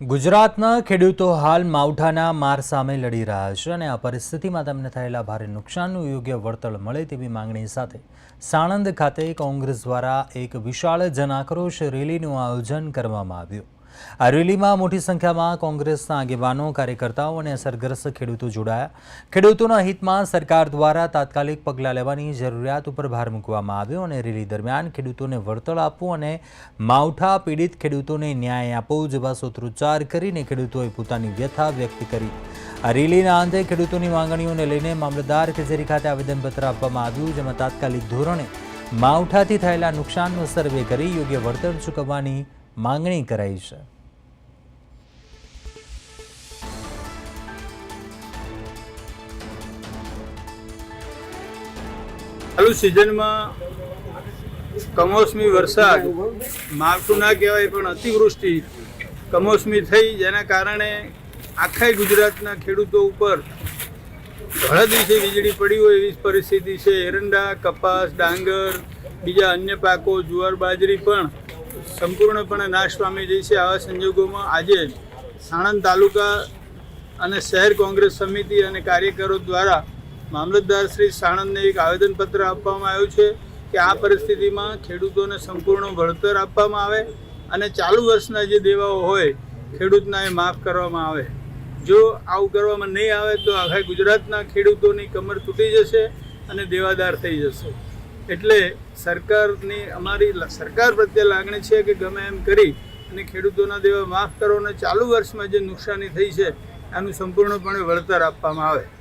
ગુજરાતના ખેડૂતો હાલ માવઠાના માર સામે લડી રહ્યા છે અને આ પરિસ્થિતિમાં તેમને થયેલા ભારે નુકસાનનું યોગ્ય વળતર મળે તેવી માંગણી સાથે સાણંદ ખાતે કોંગ્રેસ દ્વારા એક વિશાળ જનાક્રોશ રેલીનું આયોજન કરવામાં આવ્યું. આ રેલીમાં મોટી સંખ્યામાં કોંગ્રેસના આગેવાનો, કાર્યકર્તાઓ અને અસરગ્રસ્ત ખેડૂતો જોડાયા. ખેડૂતોના હિતમાં સરકાર દ્વારા તાત્કાલિક પગલાં લેવાની જરૂરિયાત ઉપર ભાર મૂકવામાં આવ્યો અને રેલી દરમિયાન ખેડૂતોને વળતર આપવું અને માવઠા પીડિત ખેડૂતોને ન્યાય આપવો જેવા સૂત્રોચ્ચાર કરીને ખેડૂતોએ પોતાની વ્યથા વ્યક્ત કરી. આ રેલીના અંતે ખેડૂતોની માંગણીઓને લઈને મામલતદાર કચેરી ખાતે આવેદનપત્ર આપવામાં આવ્યું, જેમાં તાત્કાલિક ધોરણે માવઠાથી થયેલા નુકસાનનો સર્વે કરી યોગ્ય વળતર ચૂકવવાની માંગણી કરાઈ છે. ચાલુ સિઝનમાં કમોસમી વરસાદ માવઠું ના કહેવાય પણ અતિવૃષ્ટિ કમોસમી થઈ જેના કારણે આખા ગુજરાતના ખેડૂતો ઉપર ઘણા દિવસે વીજળી પડી હોય એવી પરિસ્થિતિ છે. એરંડા, કપાસ, ડાંગર, બીજા અન્ય પાકો, જુવાર, બાજરી પણ સંપૂર્ણપણે નાશ પામી રહી છે આવા સંજોગોમાં આજે સાણંદ તાલુકા અને શહેર કોંગ્રેસ સમિતિ અને કાર્યકરો દ્વારા મામલતદાર શ્રી સાણંદને એક આવેદનપત્ર આપવામાં આવ્યું છે કે આ પરિસ્થિતિમાં ખેડૂતોને સંપૂર્ણ વળતર આપવામાં આવે અને ચાલુ વર્ષના જે દેવાઓ હોય, ખેડૂતના એ માફ કરવામાં આવે. જો આવું કરવામાં નહીં આવે તો આખા ગુજરાતના ખેડૂતોની કમર તૂટી જશે અને દેવાદાર થઈ જશે. એટલે સરકારની અમારી સરકાર પ્રત્યે લાગણી છે કે ગમે એમ કરી અને ખેડૂતોના દેવા માફ કરો અને ચાલુ વર્ષમાં જે નુકસાની થઈ છે એનું સંપૂર્ણપણે વળતર આપવામાં આવે.